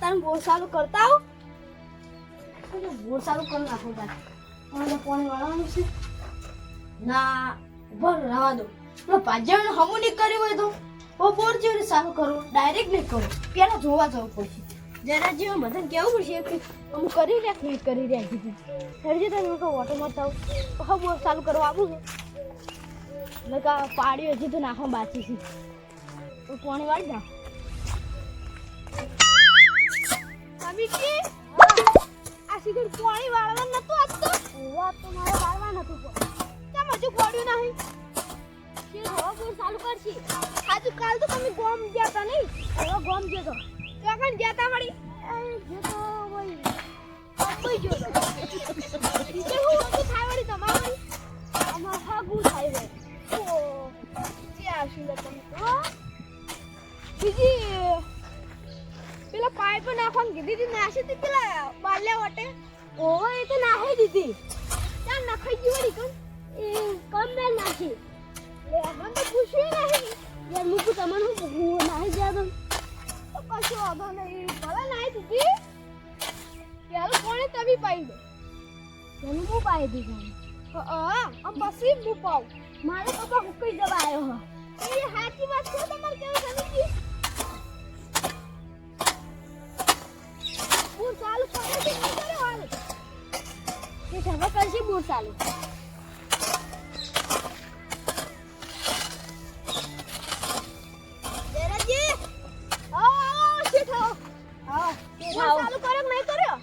તમે બોર સારું કરતા હો બોર સારું કરી નાખો તારે. હવે પાણી વાળવાનું છે. ના, ઊભા રવા દો. પેલો ભાજ્યાનો હમું નહીં કર્યું હોય તો? ઓ બોર જેવું સારું કરો ડાયરેક્ટ નહીં કરો. પેલા જોવા જવું પડશે. જરા જેવું બધાને કહેવું પડશે કે અમુક કરી રહ્યા નહીં કરી રહ્યા કીધું હરજી તમે કહો ઓટો મારતા હા બોર ચાલુ કરવા આવું છે. મેં કે આ પાડ્યું હજી તો નાખવા બાકી છે. પાણી વાળી દા સમીરજી આ સિગર પાણી વાળવા નતું આજ તો ઓવા તો મારે વાળવા નતું કેમ હજુ પડ્યું નહીં? કે હવે બોર ચાલુ કરશી. આજુ કાલ તો તમે ગોમ ગયા તા નહીં? હવે ગોમ ગયો તો. ક્યાં ગયા જે હતું વળી. તો. બીજી પેલા પાઇપ નાખવાનું કીધી હતી નાખી હતી પેલા બાલ્યા વટે. ઓહો એ તો નાખી દીધી. ત્યાં નખાઈ ગયું વળી કમ એ કમ બે નાખી. લે મને તો પૂછ્યું નહીં. યાર મુકુ તમને, હું હું નાખી ગયા તો. તો કશું વાંધો નહીં. ભલે નાખી દીધી. પેલું કોણે તમે પાઈ દે? પેલું હું પાઈ દીધું હા પછી હું પાઉં. મારે પપ્પા હુકાઈ જવા આવ્યો એ સાચી વાત છે તમારે કેવું સમજી બૂર ચાલુ કરો હાલ એ હવે કરશે બૂર ચાલુ. ચાલુ કર્યો નહીં કર્યો?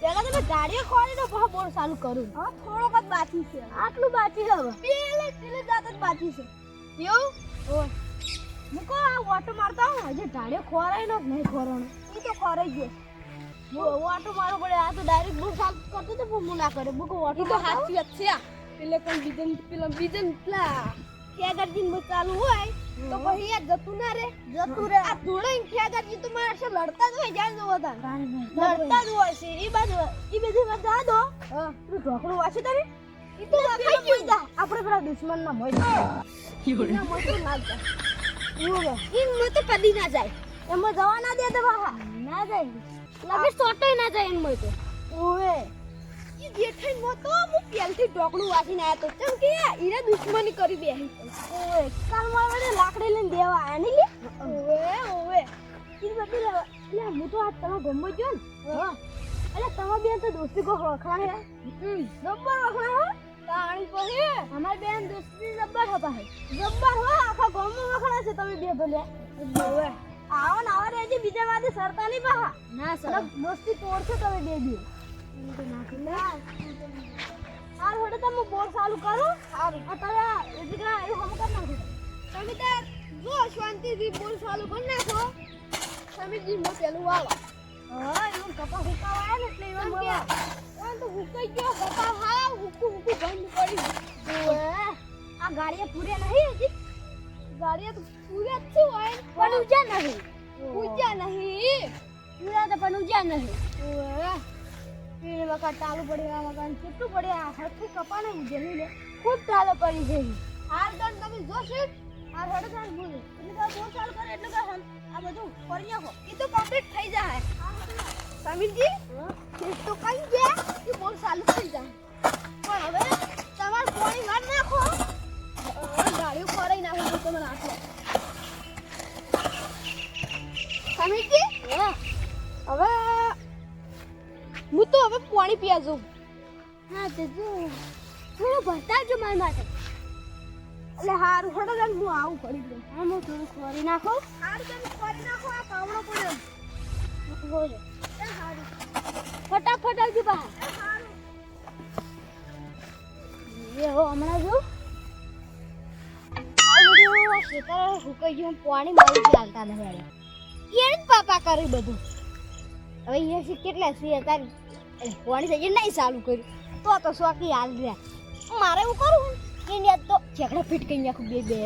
પેલા તમે ગાડીઓ ખોલી તો પછી બોર ચાલુ કરું. હા થોડોક જ બાકી છે. આટલું બાકી છે હવે? પેલે પેલે જાત જ બાકી છે. એવું? ઓય. મૂકો આ ઓટો મારતા હું હજી ઢાળે ખોરાય નો નહીં ખોરાણો એ તો ખોરાઈ ગયો. ઓટો મારો પડે. આ તો ડાયરેક્ટ બહુ સાફ કરતો તો પણ હું ના કરે. મૂકો ઓટો તો હાથ છે પેલે કોઈ બીજન પેલા બીજન પેલા ખેગરજી નું ચાલુ હોય તો પછી આ જતું ના રે જતું રે આ ધોળાઈ ખેગરજી તો મારા લડતા જ હોય જાણ જોવો તા લડતા જ હોય છે. એ બાજુ એ બધી વાત જા દો. તું ઢોકળું વાંચે તમે ઈ તો ખાઈ ગયું. આપણે પેલા દુશ્મન ના મોય ના મોય તો ના જાય. તો કદી ના જાય. એમાં જવા ના દે દવા ના જાય. લગે સોટો ના જાય એમ મતો ઓએ ઈ જેઠાઈ મો તો હું પેલથી ઢોકળું વાસીને આયા તો. ચમ કે ઈરે દુશ્મની કરી બેહી ઓવે કાલ મારે વડે લાકડી લઈને દેવા આયા ની લે. ઓવે ઓએ ઈ બધી લે હું તો આ તમે ગમો જો ને. હા. અલે તમે બેન તો દોસ્તી કો વખણા હે જબ્બર વખણા હો. તાણી પહે. અમાર બેન દોસ્તી જબ્બર હો. પાહે જબ્બર હો આખા ગામમાં વખણા છે તમે બે ભલે. ઓવે. આવો ને આવો રેજી બીજા વાતે સરતા નહીં પાહા. ના સર. મસ્તી તોડશે તમે બે દી હાર હોડે તમે બોર ચાલુ કરો. હારું અત્યારે દીકરા એવું હમ કર નાખો. તમે તાર જો શાંતિથી બોર ચાલુ કરી નાખો. તમે જી મો પેલું આવો હા એવું કપા હુકાવા ને એટલે એવું બોલા ઓન તો હુકાઈ ગયો કપા હા હુકુ હુકુ બંધ પડી ઓએ આ ગાડીએ પૂરે નહીં હજી? ગાડીએ તો પૂરે જ છે હોય પણ ઉજા નહીં. ઉજા નહીં. પૂરા તો પણ ઉજા નહીં. પીને વખત ચાલુ પડી આ વખત કેટલું પડે આ હરખી કપાને જમી લે ખૂબ ચાલુ પડી છે. હાર દન તમે જોશે આ રડ દન બોલે. એટલે કે બોલ ચાલુ કરે એટલે કે આ બધું કરી નાખો. એ તો કમ્પ્લીટ થઈ જાય. સમીરજી તો કઈ ગયા? કે બહુ સારું થઈ જાય. પણ હવે તમારે પાણી વાર નાખો. ગાડીઓ ફરાઈ નાખો તો તમે નાખો સમીરજી હવે હું તો હવે પાણી પીવા જાઉં. હા તે જો થોડું બતાવજો મારી માટે. એટલે હારું હડો જાન હું આવું કરી દઉં હા હું થોડું ખોરી નાખો. હારું તમે ખોરી નાખો આ કાવડો પડ્યો. બોલે હારું. ફટાફટ આવજો બા એ હારું. એ હો હમણાં જો. ખેતર ગયું મારી ચાલતા નથી એને પાપા કર્યું બધું. હવે અહીંયા સી કેટલા છે તારી પાણી થઈ નહીં ચાલુ કર્યું. તો તો શોખી હાલ રહ્યા. મારે એવું કરું? એની તો ઝઘડા ફીટ કરી નાખું બે બે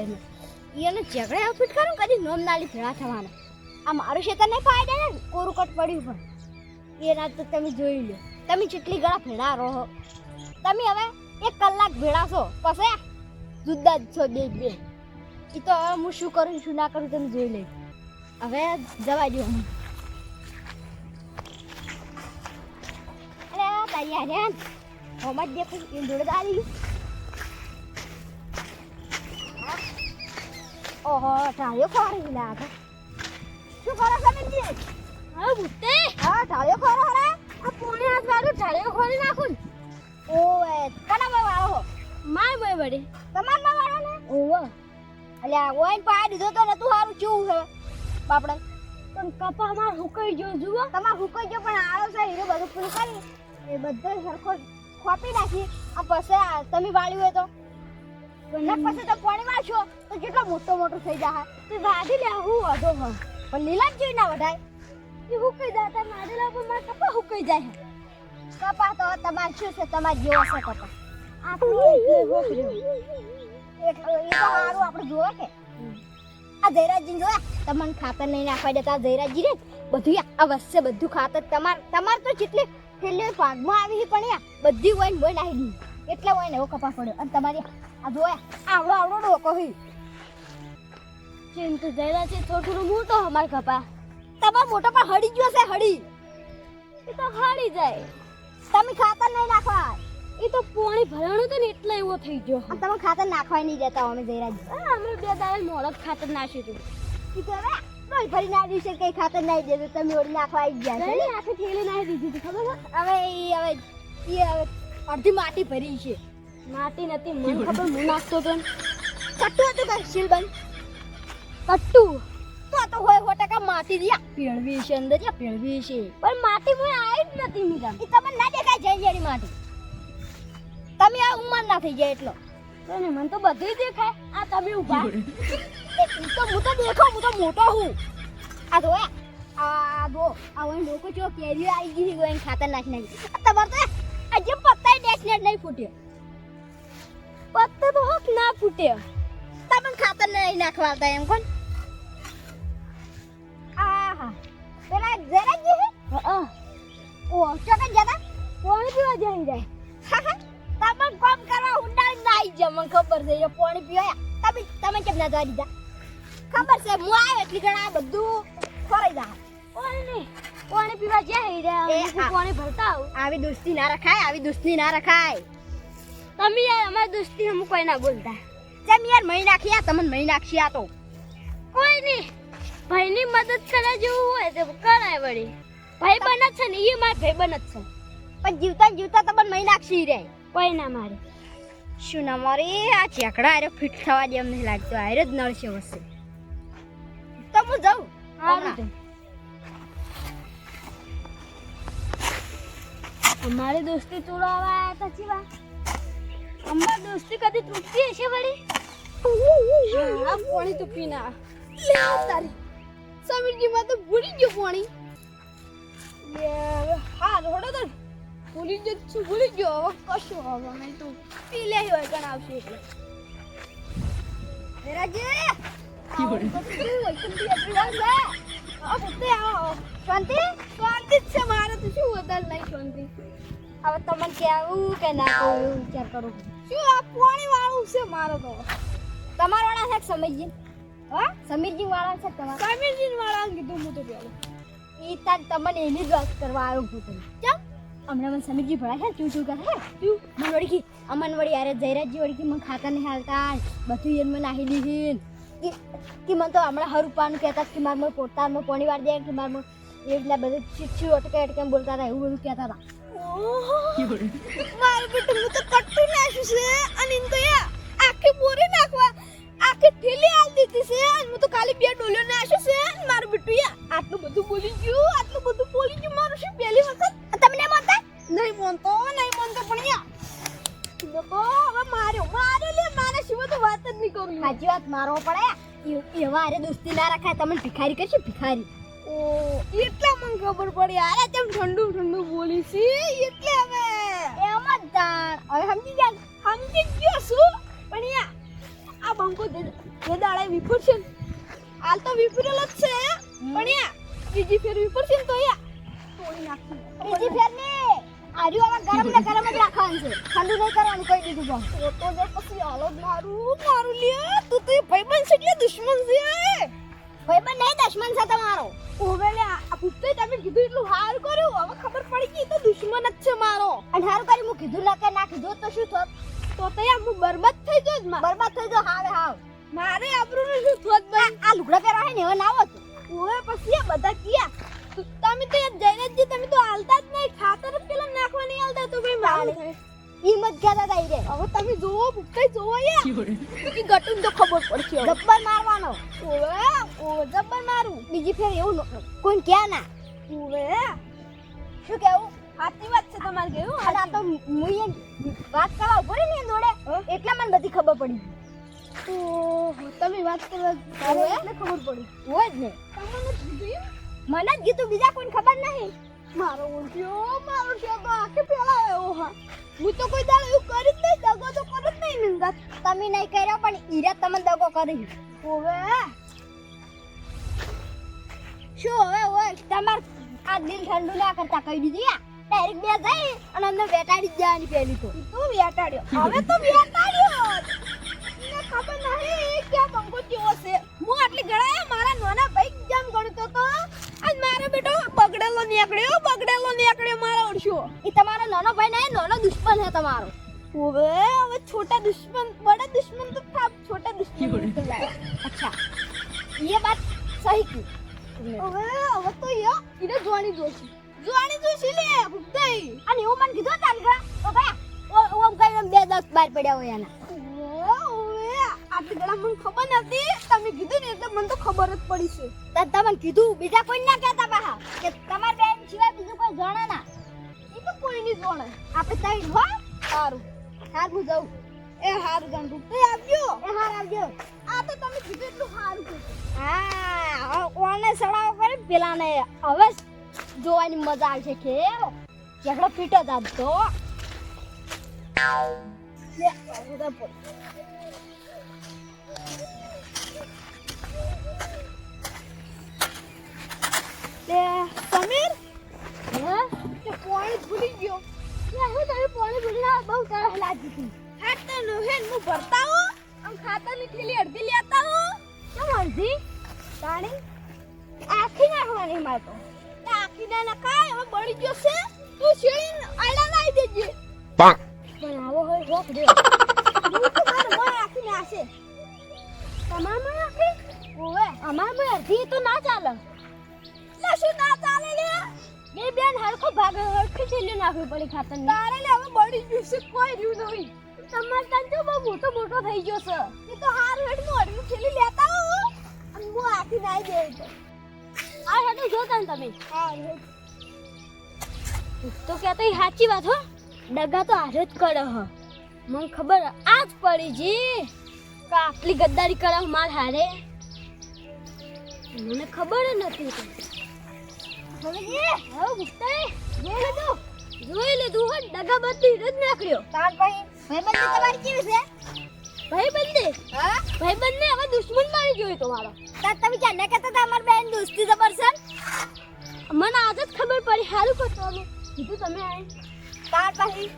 એને ઝઘડા એવું ફીટ કરું કદી નોમ ભેળા થવાના. આ મારું ખેતર નહીં ફાયદા ને? કોરું પડ્યું પણ. એના તો તમે જોઈ લો. તમે જેટલી ગળા ભેળા રહો. તમે હવે એક કલાક ભેળા છો. પછી જુદા જ છો બે બે. એ તો હવે હું શું કરું શું ના કરું તમે જોઈ લે. હવે જવા દો અરે તારી હર્યા હોમાં જ દેખું એ જોડે આવી ઓહો ઢાળ્યો ખોરી લાગે શું કરો છો બેનજી? હા બુટ્ટે હા ઢાળ્યો ખોરો અરે આ પોણે હાથ વાળો ઢાળ્યો ખોરી નાખું ઓએ કના વાળો હો? માય મોય વડે. તમાર વાળો ને? ઓવા. અલ્યા ઓઈન પા દીધો તો નતું હારું ચૂ છે? બાપડા. પણ કપા માર હુકાઈ જો જુઓ તમાર હુકાઈ જો પણ આળો છે હીરો બધું પૂરું કરી એ બધો સરખો ખોપી નાખી. આ પછી આ તમે વાળ્યું હોય તો. ને પછી તો પાણી વાળશો તો કેટલો મોટો મોટો થઈ જાય તે વાધી લે હું વધો હ પણ લીલા જોઈ ના વઢાય એ હુકાઈ જાય તો માડેલા પર માર કપા હુકાઈ જાય કપા તો તમાર શું છે? તમાર જેવો છે કપા. આટલું એટલે એટલું એ આ જયરાજજી જોયા તમને ખાતર નહીં નાખવા દેતા જયરાજજી રે બધું અવશ્ય બધું ખાતર તમાર તમાર તો જેટલી થેલીઓ ભાગમાં આવી પણ યા બધી હોય ને હોય નાખી એટલે હોય ને એવો કપા પડ્યો. અને તમારી આ જોયા આવડો આવડો ડોકો હોય ચિંતુ જયરાજજી, થોડું થોડું મોટો અમાર કપા તમાર મોટો પણ હડી ગયો છે હડી એ તો હડી જાય. તમે ખાતર નહીં નાખવા એ તો પોણી ભરાણું તો ને એટલે એવો થઈ ગયો. તમે ખાતર નાખવા નહીં જતા અમે જયરાજ. અમે બે દાડા મોડક ખાતર નાખ્યું હતું. ઈ તો હવે કોઈ ભરી ના દિવસે કઈ ખાતર નાઈ દેજો તમે ઓળી નાખવા આવી ગયા છે નહીં આખી થેલી નાખી દીધી હતી ખબર હવે ઈ હવે ઈ હવે અડધી માટી ભરી છે. માટી નથી મને ખબર હું નાખતો હતો કટ્ટુ હતું કે શીલબન કટ્ટુ? તો તો હોય હો ટકા માટી રહ્યા. પેળવી છે અંદર પેળવી છે. પણ માટી મને આવી જ નથી મીરા એ તમને ના દેખાય જઈ જેડી માટી. તમે આ ઉંમર ના થઈ જાય એટલો. ને મને તો બધું દેખાય. આ તમે ઊભા. એ તો હું તો દેખો હું તો મોટો હું. આ જો આ જો આ વન લોકો જો કેરી આવી ગઈ છે એને ખાતર નાખી નાખી. તમાર તો આજે પત્તાય ડેશનેટ નહીં ફૂટ્યો પત્તા તો હક ના ફૂટ્યો તમે ખાતર નહીં નાખવા આવતા એમ કોણ? આહા. પેલા જરાજી હે. હા ઓ ચોકન જતા. પાણી પીવા જઈ જાય તમે કોમ કરવા ઉડાડી નાઈ જ મને ખબર છે એ પાણી પીવા તમે તમે કેમ ના જવા દીધા? ખબર છે હું આવ્યો એટલી ઘણા બધું ફરાઈ જા પાણી પાણી પીવા જાય રહ્યા પાણી ભરતા આવું. આવી દોસ્તી ના રખાય આવી દોસ્તી ના રખાય. તમે યાર અમારી દોસ્તી હમ કોઈ ના બોલતા. જેમ યાર મહી નાખી આ તમને મહી નાખી આ તો. કોઈ નહીં ભાઈની મદદ કરે જેવું હોય તો કરાય વળી. ભાઈ બન જ છે ને એ મારા ભાઈ બન જ છે. પણ જીવતા જીવતા તમને મહી નાખી રે. કોઈ ના મારે. શું ના મારે? આ ચેકડા આરે ફિટ થવા દે નહીં લાગતો આરે જ નળશે વસ્તુ. વસે તો હું જાઉં. હમણાં. અમારી દોસ્તી તોડાવા આવ્યા હતા ચીવા અમારી દોસ્તી કદી તૂટતી હશે વળી? હા પાણી તો પીના લે તારી સમીરજી માં તો ભૂલી ગયો પાણી. હા રોડો તો ભૂલી ગયો છું ભૂલી ગયો. હવે કશું હવે મેં તું પી લે હોય કણ આવશે. એટલે રાજે શાંતિ? શાંતિ જ છે મારે તો શું વધારે નહીં શાંતિ. હવે તમને કેવું કે ના કહું વિચાર કરું. શું આ પાણી વાળું છે મારો તો? તમારા વાળા છે સમીરજી? હા? સમીરજી વાળા છે તમારા? સમીરજી વાળા કીધું હું તો પેલો તાર તમને એની જ વાત કરવા આવ્યો છું તમે ચમ? હમણાં મને સમીરજી ભળાય છે ચૂ ચૂ કરે હે? ચૂ મને વળી અમન વળી અરે જયરાજજી વળી મને ખાતા નહીં હાલતા. બધું મને નાહી દીધી. કે મને તો હમણાં હરુપાનું કહેતા કે મારે મને પોતામાં પોણી વાર દે, કે મારે મને એ રીતના બધું અટકે અટકે બોલતા હતા, એવું બધું કહેતા હતા. મારું બેટું તો કટ્ટું નાખ્યું છે અને એમ તો આખી બોરી નાખવા, આખી ઠેલી હાલ દીધી છે અને હું તો ખાલી બે ડોલ્યો નાખ્યું છે. મારું બેટું યા આટલું બધું બોલી ગયું, આટલું બધું બોલી ગયું, મારું શું પહેલી વખત? નહીં બોલતો નહીં બોલતો પણ યા લોકો હવે માર્યો માર્યો લે મારા શિવ તો વાત જ નહીં કરું સાચી વાત મારવો પડે. એ- એવા અરે દોસ્તી ના રખાય તમે ભિખારી કરશે? ભિખારી. ઓ એટલે મને ખબર પડી. અરે તેમ ઠંડુ ઠંડુ બોલી છે? એટલે હવે. એમ જ તાણ. હવે સમજી ગયા? સમજી ગયો શું પણ યા આ બંકો જે જે દાડે વિફર છે ને, હાલ તો વિફરેલ જ છે. પણ યા બીજી ફેર વિફર છે તો યા તોડી નાખી બીજી ફેર ને આજુ આવા ગરમ ને ગરમ જ રાખવાનું છે. ઠંડુ નહીં કરવાનું કોઈ દીધું તો તો જે પછી હાલો મારું મારું લ્યો. તું તો ભાઈબંધ છે એટલે દુશ્મન છે. ભાઈબંધ નહીં દુશ્મન છે તમારો. ઓવે લે આ પુત્તે તમે કીધું એટલું હારું કર્યું. હવે ખબર પડી ગઈ તો દુશ્મન જ છે મારો. અને હાર કર્યું હું કીધું ના કે ના કીધું તો શું થોત? તો તો યાર હું બરબાદ થઈ જો બરબાદ થઈ જો હાવે હાવ. મારે આબરૂનું શું થોત ભાઈ આ લુગડા પહેરવા ને હવે ના તું ઓવે પછી આ બધા કિયા તો તમે તો જઈને જ તમે તો ઈ મત કહેતા તા ઈ હવે તમે જોવો કઈ જોવો યાર કે ગટું તો ખબર પડશે જબ્બર મારવાનો. ઓવે ઓ જબ્બર મારું. બીજી ફેર એવું ન- કોઈ ક્યાં ના. ઓવે. શું કેવું? સાચી વાત છે તમારે કેવું અને આ તો મુઈએ વાત કરવા ઊભો ને દોડે જોડે એટલે મને બધી ખબર પડી. ઓહો તમે વાત કરવા ખબર પડી. હોય જ ને. તમને મને જ કીધું બીજા કોઈને ખબર નહીં. મારો ઉલટ્યો મારો ઓળખ્યો આખે પેલા આવ્યો હા. હું તો કોઈ દાડો એવું કરી જ નહીં, દગો તો કરો નહીં મિંગા તમે નહીં કર્યો, પણ ઈરા તમે દગો કરી. ઓવે શું હવે ઓય તમાર આ દિલ ઠંડુ ના કરતા કહી દીધી આ ડાયરેક્ટ બે જઈ અને અમને વેટાડી જવાની પેલી તો. તું વેટાડ્યો. હવે તો વેટાડ્યો. મને ખબર નહીં કે બંગો કેવો છે. હું આટલી ગળાયા મારા નાના ભાઈ જેમ ગણતો તો? આજ મારો બેટો બગડેલો નીકળ્યો બગડેલો નીકળ્યો મારો ઓળશો એ તમારો નાનો ભાઈ નહીં નાનો દુશ્મન છે તમારો હવે હવે છોટા દુશ્મન બડા દુશ્મન તો था छोटा दुश्मन निकल आया अच्छा ये बात सही की હવે હવે તો યો ઈને જોવાની જોશી જોવાની જોશી લે ભૂખતાઈ અને એવું મને કીધું તાલ ગા તો કયા ઓ ઓમ કઈ બે દસ બાર પડ્યા હોય એના ઓવે આટલી ખબર નથી. તમે કીધું ને એટલે મને તો ખબર જ પડી છે. તો કીધું બીજા કોઈ ના કહેતા પાહા કે તમાર બેન બીજું કોઈ જાણે ના. એ તો કોઈ નહીં આપણે તઈ હો. સારું. હાર હું એ હાર ભૂખતાઈ આવજો. એ હાર આવજો. આ તો તમે સારું હા ઓને સડાવો પેલાને હવે જોવાની મજા આવશે કે ઝઘડો પીટો જ આજ તો લે, લે, સમીર? હે? તે પાણી ભૂલી ગયો. લે હું તમે પાણી ભૂલી ના બહુ તરસ લાગી હતી. હા તો હે હું ભરતા હું? આમ ખાતરની થેલી અડધી લેતા હું? કેમ અડધી? પાણી આખી નાખવાની માર તો. આખી ના નખાય હવે બળી ગયો છે. તું શેળી આયલા નાઈ દેજે. પણ આવો હોય રોક દે. આખી નાશે તમાર મોય આખી? ઓવે અમાર અડધી તો ના ચાલે. લે શું ના ચાલે લે બે બેન હરખો ભાગ હરખી છેલ્લી નાખવી પડી ખાતર તારે લે હવે બળી ગયું છે કોઈ રહ્યું નહીં. તમાર તન તો બહુ મોટો મોટો થઈ ગયો છે. એ તો હાર હેડનું છેલ્લી લેતા હો. અને હું આખી નાઈ દે તો આ હેડો જોતા ને તમે. હા તો કહેતો સાચી વાત હો. ડગા તો હારે જ કરે હ. મને ખબર આજ પડી જી કે આટલી ગદ્દારી કરે માર હારે. મને ખબર જ નથી જોઈ લીધું જોઈ લીધું હો ડગા જ નાખ્યો તાર ભાઈ ભાઈબંધી તમારી કેવી છે ભાઈબંધી હા ભાઈબંધને હવે દુશ્મન મારી ગયો તમારો તાર તમે ક્યાં ના કહેતા હતા અમાર બેન દોસ્તી જબર છે મને આજ જ ખબર પડી હારું કરવાનું કીધું તમે આય તાર પછી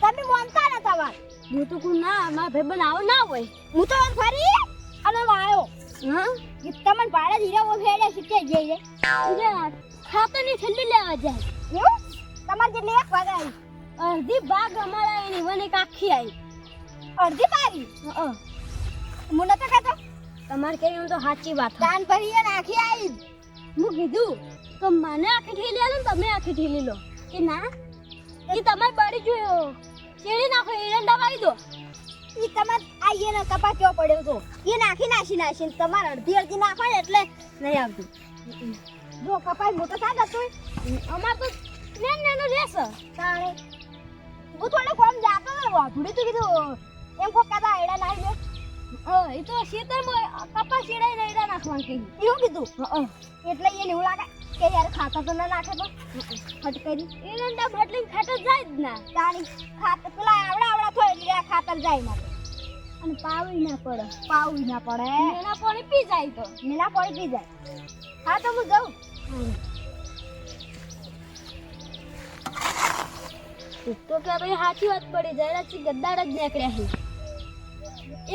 તમે માનતા ના તમાર હું તો કોઈ ના મારા ભાઈબંધ આવો ના હોય હું તો ફરી અને આવ્યો હા તમને ભાડે ધીરે ફેડે શીખે જઈએ ખાતરની ઠંડી લેવા જાય. એવું તમારે જેટલી એક વાગે આવી અડધી ભાગ અમારા એની વને એક આખી આવી અડધી મારી હું. નતો કહેતો તમારે કેવી તો સાચી વાત કાન અને આખી આવી હું કીધું તો મને આખી ઠેલી ને તમે આખી ઠીલી લો. કે ના? એ તમારે બળી જોયો ચેડી નાખો એરંડા દબાવી દો. ઈ તમાર આ એને કપા કેવો પડ્યો તો. એ નાખી નાખી નાખી તમારે અડધી અડધી નાખો ને એટલે નહીં આવતું. જો કપાઈ મોટો થાય તું અમાર તો નેન નેનો રહેશે. તાણે હું થોડો કોમ જાતો ને વાધુડી તો કીધું એમ કો કાદા એડા નાખી દે. એ તો ખેતરમાં કપા શેડાઈ ને એડા નાખવાનું કહી. એવું કીધું? એટલે એને એવું લાગે કે યાર ખાતા તો ના નાખે તો. ફટ કરી. તો બદલીને ખાતર જાય જ ના. તાણી ખાતર પેલા આવડા આવડા થોય એટલે ખાતર જાય ના. અને પાવી ના પડે. પાવી ના પડે. મેના પાણી પી જાય તો. મેના પાણી પી જાય. હા તો હું જાઉં. તો કે ભાઈ સાચી વાત પડી જયરાજ ગદ્દાર જ નીકળ્યા છે.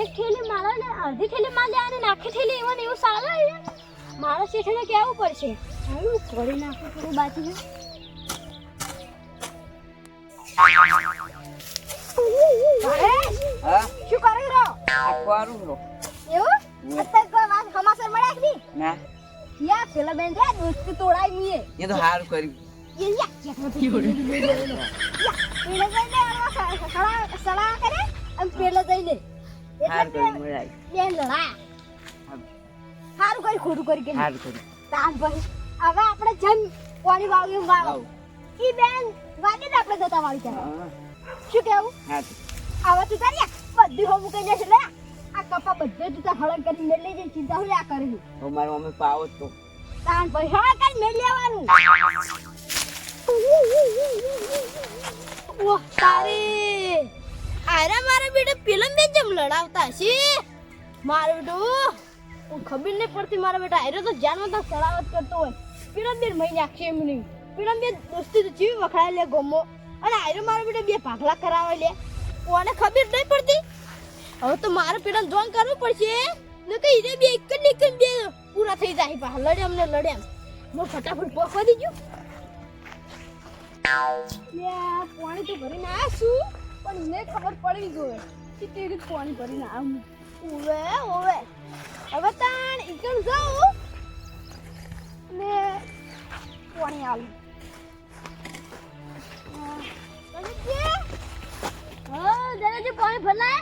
એક થેલી મારા ને અડધી થેલી માં લે અને આખી થેલી એવો ને એવું સારું મારા શેઠને કેવું પડશે. હું કરી નાખું થોડું બાકી શું કરી રહ્યો? એવું? અત્યારે કોઈ વાત સમાચાર મળ્યા કે ના. યા પેલા બેન રે દોસ્તી તોડાય મીએ એ તો હાર કર્યું એ યા કે તો પેલા બેન રે સલા સલા કરે અને પેલા જઈને હાર કરી મળાય બેન લડા હારું કરી ખોટું કરી કે હાર કરી તાન ભાઈ હવે આપણે જમ કોની વાવ્યું વાવ ઈ બેન વાગે આપણે જતા વાળી છે શું કેવું હા હવે તું તારી બધું હોવું કઈ જશે લે કપા બધે તું તાર હળંગ કરી મેલી જઈ ચિંતા હું આ કરી હું મારી મમ્મી પાવો તો તાન ભાઈ હા કરી મેલી લેવાનું ઓહ તારી. આરા મારા બેટા પેલમ બે જેમ લડાવતા છે મારું બેટો હું ખબર નહીં પડતી મારા બેટા. આયરો તો જાનમાં તો સડાવત કરતો હોય. પેલમ બે મહિને આખી એમ નહીં. પેલમ બે દોસ્તી તો જીવી વખડાય લે ગમો. અને આયરો મારા બેટા બે ભાગલા કરાવે લે. કોને ખબર નહીં પડતી? હવે તો મારે પેલા જોઈન કરવું પડશે. ને કઈ રે બે એક જ ને બે પૂરા થઈ જાય પા લડ્યા ને લડ્યા મો ફટાફટ પોખવા દીજો લે પાણી તો ભરીને ના છું, પણ મને ખબર પડવી જોઈએ કે રીતે પાણી ભરીને આવું ઓવે ઓવે હવે તાણ ઈકણ જાઉં? ને પાણી આવું હા દાદાજી, પાણી ભરલાય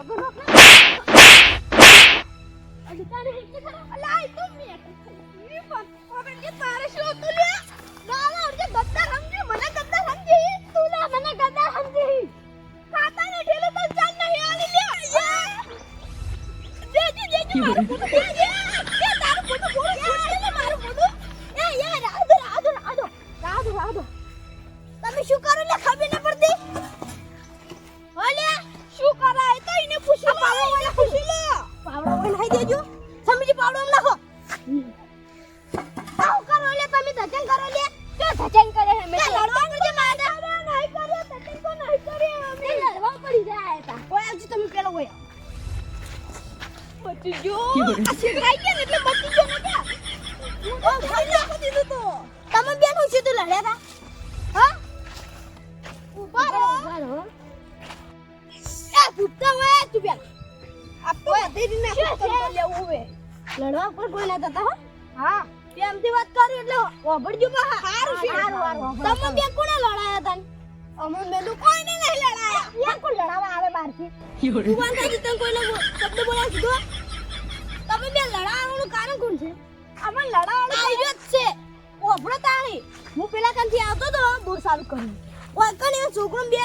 અલી તો મે બચી જો આ શેકાઈ ગયા એટલે બચી ગયો ને ક્યાં ઓ ખાઈ નાખો દીધું તો તમે બેન હું સીધું લડ્યા હતા હા ઊભા રહો ઊભા રહો એ ભૂતતા હોય તું બેન આ તો દેરી ના ફૂટતો લેવું હવે લડવા પર કોઈ ના જતા હો હા પ્રેમથી વાત કરી એટલે વાભળજો બા હારું છે હારું તમે બે કોને લડાયા તન અમન બેનું કોઈને નહીં લડાયા યા કોણ લડાવા આવે બહારથી તું વાંધા જીતન કોઈને શબ્દ બોલાવ બે લડાવવાનું કારણ કોણ છે? અમન લડાવવાનું આવ્યો જ છે. ઓભળો તાણી હું પેલા કાનથી આવતો તો બોર સારું કર્યું. ઓય કને એ છોકરો બે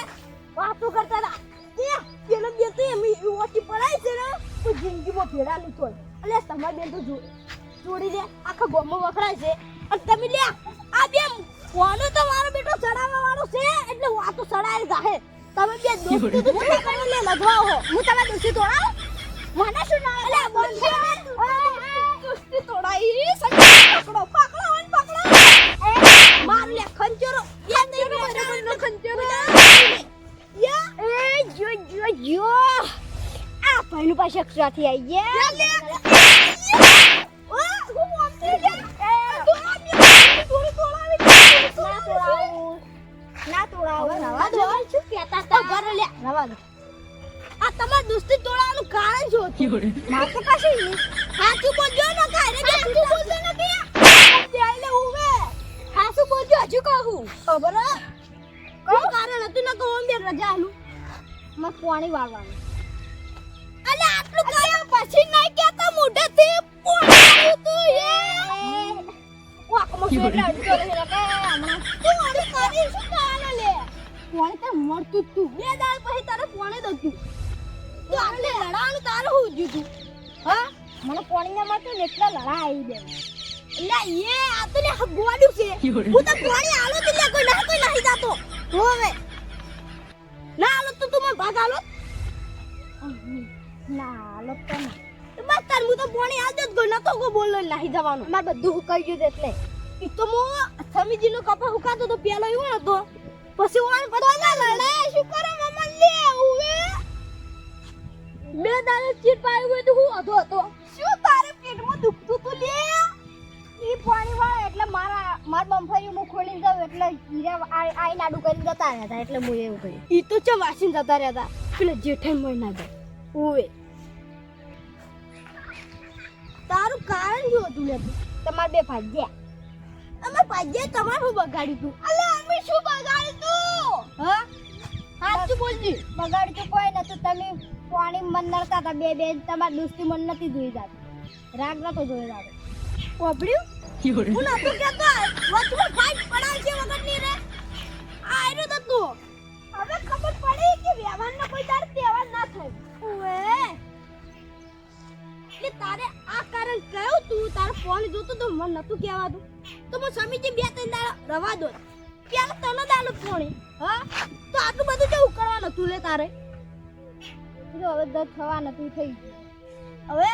વાતો કરતા હતા. એ પેલો બે તો એમ ઓછી પડાય છે ને તો જિંદગીમાં ભેડા નું થોય એટલે તમારી બેન તો જો જોડી દે આખા ગોમમાં વખરાય છે. અને તમે લે આ બે કોનો તો મારો બેટો ચડાવવા વાળો છે એટલે વાતો ચડાય જાહે. તમે બે દોસ્તી તો છૂટા કરીને લે હું તમે દોસ્તી તોડાવ? મને શું ના એટલે બંધ દોસ્તી તોડાઈ સંગ પકડો પકડો અને પકડો. એ માર લે ખંચરો. યાદ નહીં મને ખંચરો. યા એ. જો જો જો. આ પહેલું પાસે અક્ષરાથી આવી ગયા. દઉં તું હું? મને પાણી ના એટલા લડા આવી દે એટલે એ આ તો ને ગોડ્યું છે. હું તો પાણી આલો તો ના કોઈ ના કોઈ નહીં જાતો હવે. ના આલો તો તું મને ભાગ આલો. ના આલો તો ના બસ તાર હું તો પાણી આલ દે કોઈ નતો કો બોલો નહીં જવાનું. મારે બધું હુકાઈ ગયું એટલે. ઈ તો મો સમીજી નો કપા હુકાતો તો પેલો એવો હતો. પછી ઓન ના લડે. શું કરે મમ્મી લે ઉવે. બે તારે ચીટ પાયું હોય તો હું અધો હતો. શું તારે પેટમાં દુખતું તું લે? ઈ પાણી વાળે એટલે મારા માર બમ્ફરી હું ખોલીને ગયો એટલે હીરા આઈ નાડુ કરીને જતા હતા એટલે હું એવું કર્યું. ઈ તો ચમ વાસીને જતા રહ્યા હતા. પેલા જેઠાઈ મય ના જાય ઓવે તારું કારણ શું હતું લે? તમારે બે ભાગ્યા. અમે ભાગ્યા તમારું બગાડ્યું તું? અલે અમે શું બગાડ્યું તું? હા? સાચું બોલજી. બગાડ્યું કોઈ નતું તમે પાણી મન નડતા હતા. બે બે તમારી દોસ્તી મન નથી જોઈ જાત. રાગ નતો જોઈ જાત ઓબડ્યું હું નતો કેતો વચમાં ફાઈટ છે વગરની રે. આયરો તો તું હવે ખબર પડી કે વ્યવહારનો કોઈ તાર તહેવાર ના થાય. ઓએ એટલે તારે આ કારણ કયો તું? તારે ફોન જોતો તો મન નતું કહેવાતું. તો હું સમીજી બે ત્રણ દાડા રવા દો. પેલા તને દાલો ફોણી હા? તો આટલું બધું કેવું કરવાનું તું લે તારે? જો હવે દર્દ થવા નથી થઈ ગયું. હવે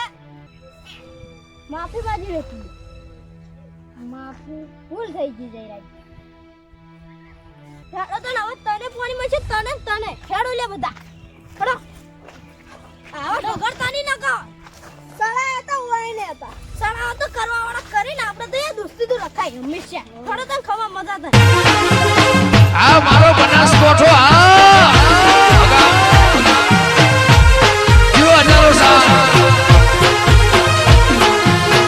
માફી બાજી રહેતી માફી ભૂલ થઈ ગઈ જઈ રહી હેડો તને, હવે તને પાણી મળશે, તને તને. ખેડો લે બધા. ખેડો આવો ઢોગરતા નહીં નકો સળા તો હોય ને હતા. સળા તો કરવા વાળા કરીને આપણે તો એ દોસ્તી તો રખાય હંમેશા થોડો તને ખબર મજા થાય. આ મારો બનાસકોઠો, આ!